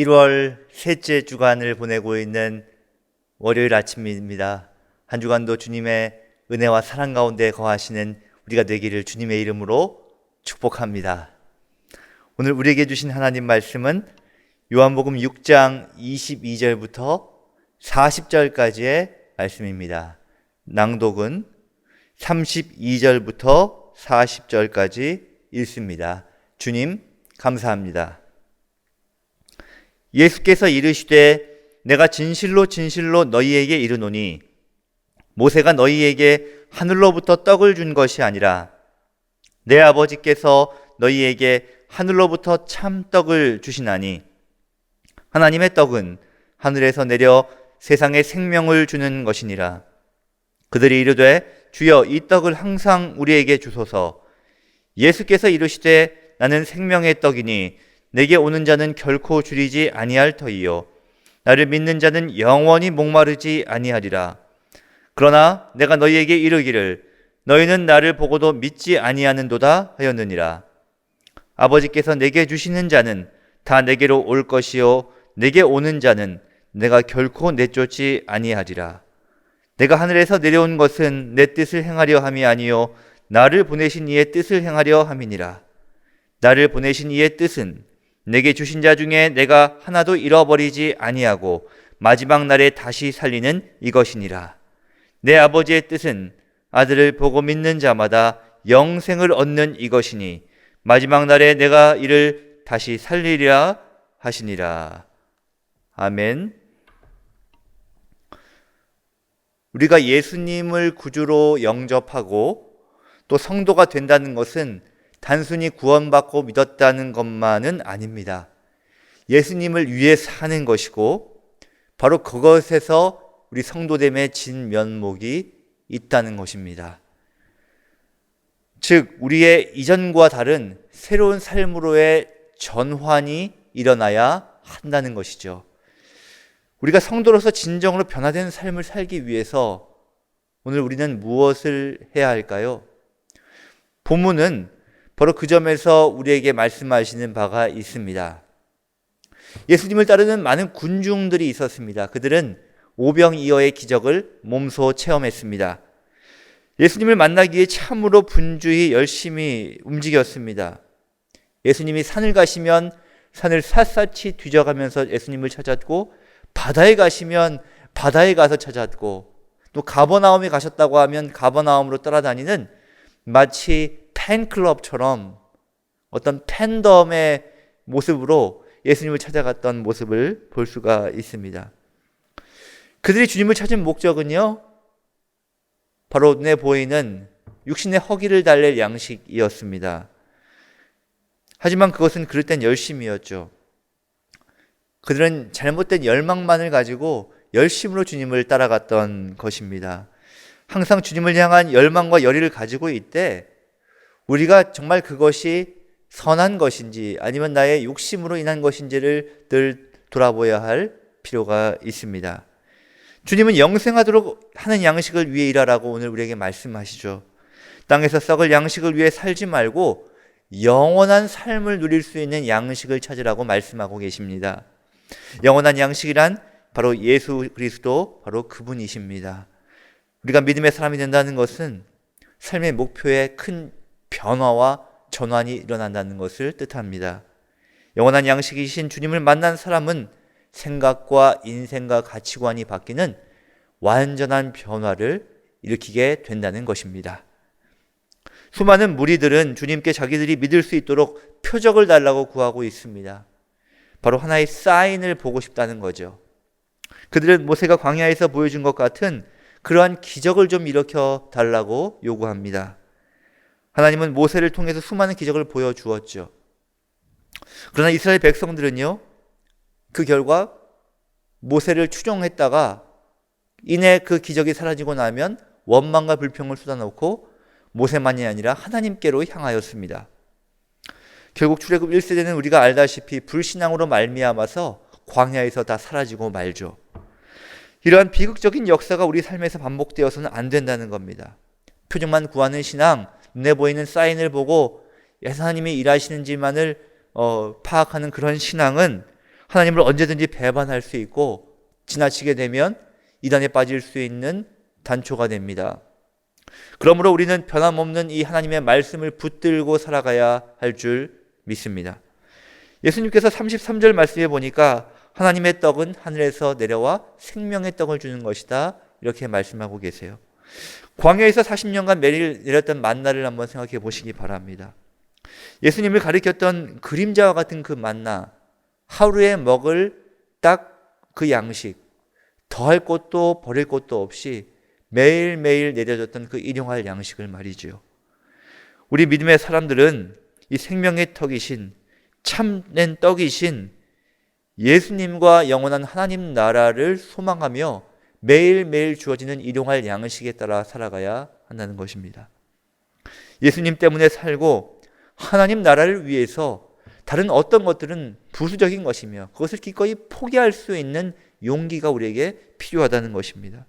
1월 셋째 주간을 보내고 있는 월요일 아침입니다. 한 주간도 주님의 은혜와 사랑 가운데 거하시는 우리가 되기를 주님의 이름으로 축복합니다. 오늘 우리에게 주신 하나님 말씀은 요한복음 6장 22절부터 40절까지의 말씀입니다. 낭독은 32절부터 40절까지 읽습니다. 주님, 감사합니다. 예수께서 이르시되 내가 진실로 진실로 너희에게 이르노니 모세가 너희에게 하늘로부터 떡을 준 것이 아니라 내 아버지께서 너희에게 하늘로부터 참 떡을 주시나니 하나님의 떡은 하늘에서 내려 세상에 생명을 주는 것이니라. 그들이 이르되 주여 이 떡을 항상 우리에게 주소서. 예수께서 이르시되 나는 생명의 떡이니 내게 오는 자는 결코 줄이지 아니할 터이요. 나를 믿는 자는 영원히 목마르지 아니하리라. 그러나 내가 너희에게 이르기를 너희는 나를 보고도 믿지 아니하는도다 하였느니라. 아버지께서 내게 주시는 자는 다 내게로 올 것이요. 내게 오는 자는 내가 결코 내쫓지 아니하리라. 내가 하늘에서 내려온 것은 내 뜻을 행하려 함이 아니요. 나를 보내신 이의 뜻을 행하려 함이니라. 나를 보내신 이의 뜻은 내게 주신 자 중에 내가 하나도 잃어버리지 아니하고 마지막 날에 다시 살리는 이것이니라. 내 아버지의 뜻은 아들을 보고 믿는 자마다 영생을 얻는 이것이니 마지막 날에 내가 이를 다시 살리리라 하시니라. 아멘. 우리가 예수님을 구주로 영접하고 또 성도가 된다는 것은 단순히 구원받고 믿었다는 것만은 아닙니다. 예수님을 위해 사는 것이고 바로 그것에서 우리 성도됨의 진면목이 있다는 것입니다. 즉 우리의 이전과 다른 새로운 삶으로의 전환이 일어나야 한다는 것이죠. 우리가 성도로서 진정으로 변화된 삶을 살기 위해서 오늘 우리는 무엇을 해야 할까요? 본문은 바로 그 점에서 우리에게 말씀하시는 바가 있습니다. 예수님을 따르는 많은 군중들이 있었습니다. 그들은 오병이어의 기적을 몸소 체험했습니다. 예수님을 만나기 위해 참으로 분주히 열심히 움직였습니다. 예수님이 산을 가시면 산을 샅샅이 뒤져가면서 예수님을 찾았고 바다에 가시면 바다에 가서 찾았고 또 가버나움에 가셨다고 하면 가버나움으로 따라다니는 마치 팬클럽처럼 어떤 팬덤의 모습으로 예수님을 찾아갔던 모습을 볼 수가 있습니다. 그들이 주님을 찾은 목적은요, 바로 눈에 보이는 육신의 허기를 달랠 양식이었습니다. 하지만 그것은 땐 열심이었죠. 그들은 잘못된 열망만을 가지고 열심으로 주님을 따라갔던 것입니다. 항상 주님을 향한 열망과 열의를 가지고 있대 우리가 정말 그것이 선한 것인지 아니면 나의 욕심으로 인한 것인지를 늘 돌아보아야 할 필요가 있습니다. 주님은 영생하도록 하는 양식을 위해 일하라고 오늘 우리에게 말씀하시죠. 땅에서 썩을 양식을 위해 살지 말고 영원한 삶을 누릴 수 있는 양식을 찾으라고 말씀하고 계십니다. 영원한 양식이란 바로 예수 그리스도 바로 그분이십니다. 우리가 믿음의 사람이 된다는 것은 삶의 목표에 큰 변화와 전환이 일어난다는 것을 뜻합니다. 영원한 양식이신 주님을 만난 사람은 생각과 인생과 가치관이 바뀌는 완전한 변화를 일으키게 된다는 것입니다. 수많은 무리들은 주님께 자기들이 믿을 수 있도록 표적을 달라고 구하고 있습니다. 바로 하나의 사인을 보고 싶다는 거죠. 그들은 모세가 광야에서 보여준 것 같은 그러한 기적을 좀 일으켜 달라고 요구합니다. 하나님은 모세를 통해서 수많은 기적을 보여주었죠. 그러나 이스라엘 백성들은요, 그 결과 모세를 추종했다가 이내 그 기적이 사라지고 나면 원망과 불평을 쏟아놓고 모세만이 아니라 하나님께로 향하였습니다. 결국 출애굽 1세대는 우리가 알다시피 불신앙으로 말미암아서 광야에서 다 사라지고 말죠. 이러한 비극적인 역사가 우리 삶에서 반복되어서는 안 된다는 겁니다. 표정만 구하는 신앙, 눈에 보이는 사인을 보고 하나님이 일하시는지만을 어, 파악하는 그런 신앙은 하나님을 언제든지 배반할 수 있고 지나치게 되면 이단에 빠질 수 있는 단초가 됩니다. 그러므로 우리는 변함없는 이 하나님의 말씀을 붙들고 살아가야 할 줄 믿습니다. 예수님께서 33절 말씀에 보니까 하나님의 떡은 하늘에서 내려와 생명의 떡을 주는 것이다. 이렇게 말씀하고 계세요. 광야에서 40년간 매일 내렸던 만나를 한번 생각해 보시기 바랍니다. 예수님을 가리켰던 그림자와 같은 그 만나, 하루에 먹을 딱 그 양식, 더할 것도 버릴 것도 없이 매일매일 내려졌던 그 일용할 양식을 말이지요. 우리 믿음의 사람들은 이 생명의 떡이신 참된 떡이신 예수님과 영원한 하나님 나라를 소망하며 매일매일 주어지는 일용할 양식에 따라 살아가야 한다는 것입니다. 예수님 때문에 살고 하나님 나라를 위해서 다른 어떤 것들은 부수적인 것이며 그것을 기꺼이 포기할 수 있는 용기가 우리에게 필요하다는 것입니다.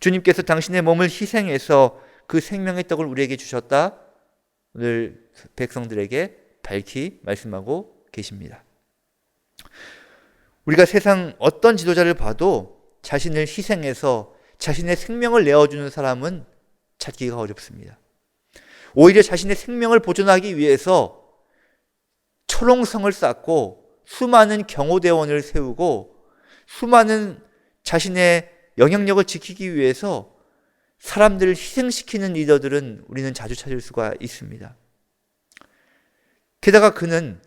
주님께서 당신의 몸을 희생해서 그 생명의 떡을 우리에게 주셨다. 오늘 백성들에게 밝히 말씀하고 계십니다. 우리가 세상 어떤 지도자를 봐도 자신을 희생해서 자신의 생명을 내어주는 사람은 찾기가 어렵습니다. 오히려 자신의 생명을 보존하기 위해서 초롱성을 쌓고 수많은 경호대원을 세우고 수많은 자신의 영향력을 지키기 위해서 사람들을 희생시키는 리더들은 우리는 자주 찾을 수가 있습니다. 게다가 그는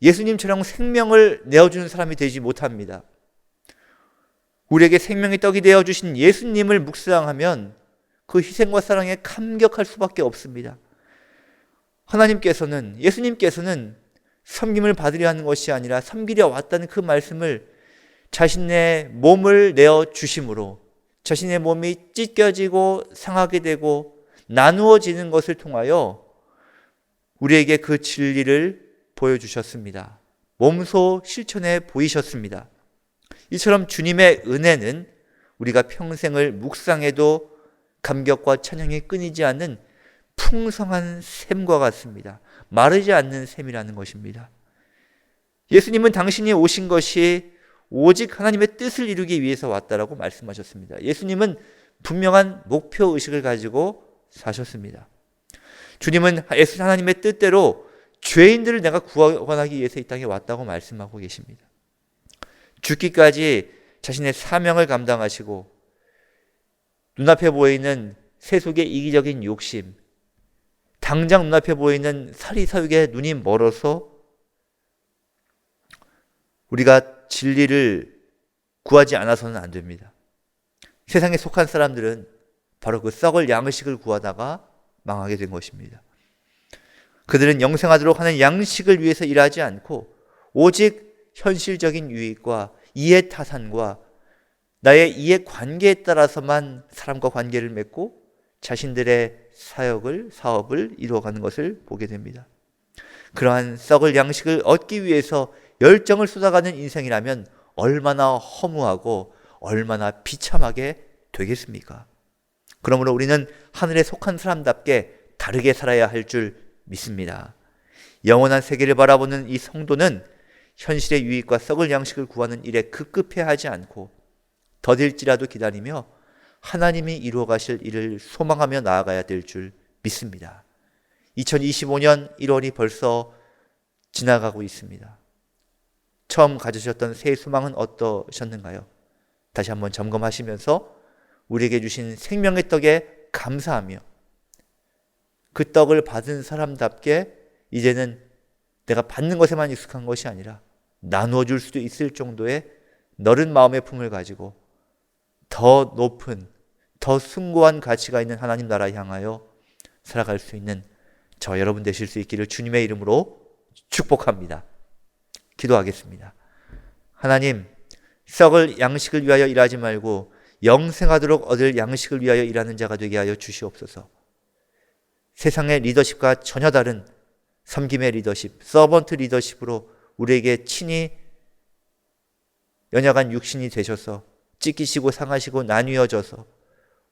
예수님처럼 생명을 내어주는 사람이 되지 못합니다. 우리에게 생명의 떡이 되어 주신 예수님을 묵상하면 그 희생과 사랑에 감격할 수밖에 없습니다. 하나님께서는, 예수님께서는 섬김을 받으려 하는 것이 아니라 섬기려 왔다는 그 말씀을 자신의 몸을 내어 주심으로 자신의 몸이 찢겨지고 상하게 되고 나누어지는 것을 통하여 우리에게 그 진리를 보여주셨습니다. 몸소 실천해 보이셨습니다. 이처럼 주님의 은혜는 우리가 평생을 묵상해도 감격과 찬양이 끊이지 않는 풍성한 샘과 같습니다. 마르지 않는 샘이라는 것입니다. 예수님은 당신이 오신 것이 오직 하나님의 뜻을 이루기 위해서 왔다라고 말씀하셨습니다. 예수님은 분명한 목표 의식을 가지고 사셨습니다. 주님은 하나님의 뜻대로 죄인들을 내가 구원하기 위해서 이 땅에 왔다고 말씀하고 계십니다. 죽기까지 자신의 사명을 감당하시고 눈앞에 보이는 세속의 이기적인 욕심, 당장 눈앞에 보이는 사리사욕에 눈이 멀어서 우리가 진리를 구하지 않아서는 안 됩니다. 세상에 속한 사람들은 바로 그 썩을 양식을 구하다가 망하게 된 것입니다. 그들은 영생하도록 하는 양식을 위해서 일하지 않고 오직 현실적인 유익과 이해 타산과 나의 이해 관계에 따라서만 사람과 관계를 맺고 자신들의 사역을 사업을 이루어가는 것을 보게 됩니다. 그러한 썩을 양식을 얻기 위해서 열정을 쏟아가는 인생이라면 얼마나 허무하고 얼마나 비참하게 되겠습니까? 그러므로 우리는 하늘에 속한 사람답게 다르게 살아야 할 줄 믿습니다. 영원한 세계를 바라보는 이 성도는 현실의 유익과 썩을 양식을 구하는 일에 급급해 하지 않고 더딜지라도 기다리며 하나님이 이루어 가실 일을 소망하며 나아가야 될 줄 믿습니다. 2025년 1월이 벌써 지나가고 있습니다. 처음 가지셨던 새 소망은 어떠셨는가요? 다시 한번 점검하시면서 우리에게 주신 생명의 떡에 감사하며 그 떡을 받은 사람답게 이제는 내가 받는 것에만 익숙한 것이 아니라 나누어 줄 수도 있을 정도의 너른 마음의 품을 가지고 더 높은 더 숭고한 가치가 있는 하나님 나라 향하여 살아갈 수 있는 저 여러분 되실 수 있기를 주님의 이름으로 축복합니다. 기도하겠습니다. 하나님, 썩을 양식을 위하여 일하지 말고 영생하도록 얻을 양식을 위하여 일하는 자가 되게 하여 주시옵소서. 세상의 리더십과 전혀 다른 섬김의 리더십, 서번트 리더십으로 우리에게 친히 연약한 육신이 되셔서 찢기시고 상하시고 나뉘어져서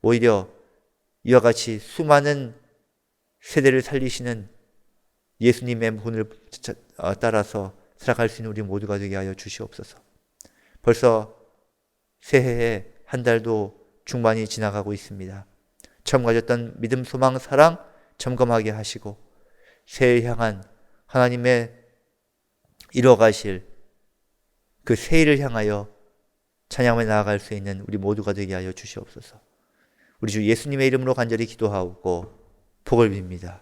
오히려 이와 같이 수많은 세대를 살리시는 예수님의 본을 따라서 살아갈 수 있는 우리 모두가 되게 하여 주시옵소서. 벌써 새해에 한 달도 중반이 지나가고 있습니다. 처음 가졌던 믿음, 소망, 사랑 점검하게 하시고 새해 향한 하나님의 이뤄가실 그 새해를 향하여 찬양에 나아갈 수 있는 우리 모두가 되게 하여 주시옵소서. 우리 주 예수님의 이름으로 간절히 기도하고 복을 빕니다.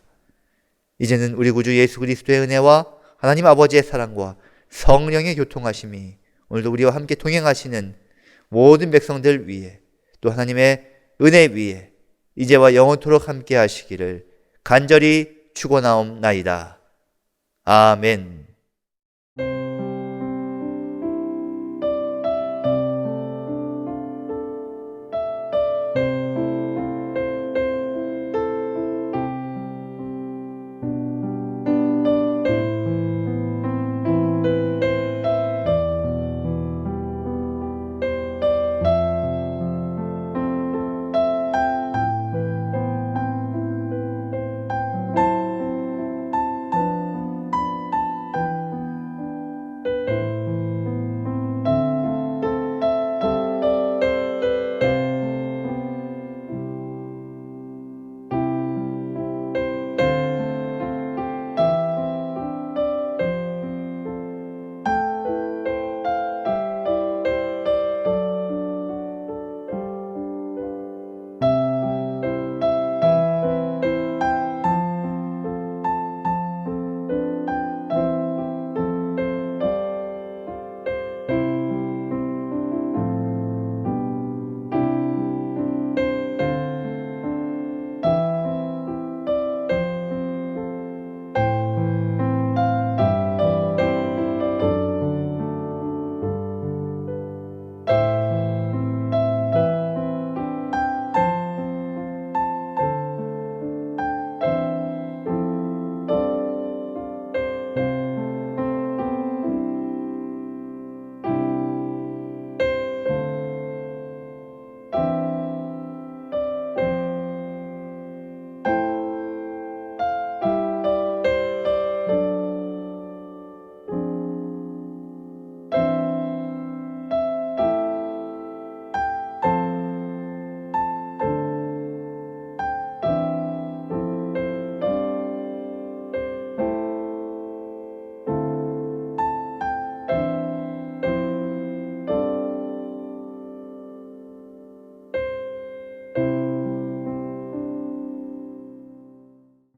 이제는 우리 구주 예수 그리스도의 은혜와 하나님 아버지의 사랑과 성령의 교통하심이 오늘도 우리와 함께 동행하시는 모든 백성들 위에 또 하나님의 은혜 위에 이제와 영원토록 함께 하시기를 간절히 축원하옵나이다. 아멘.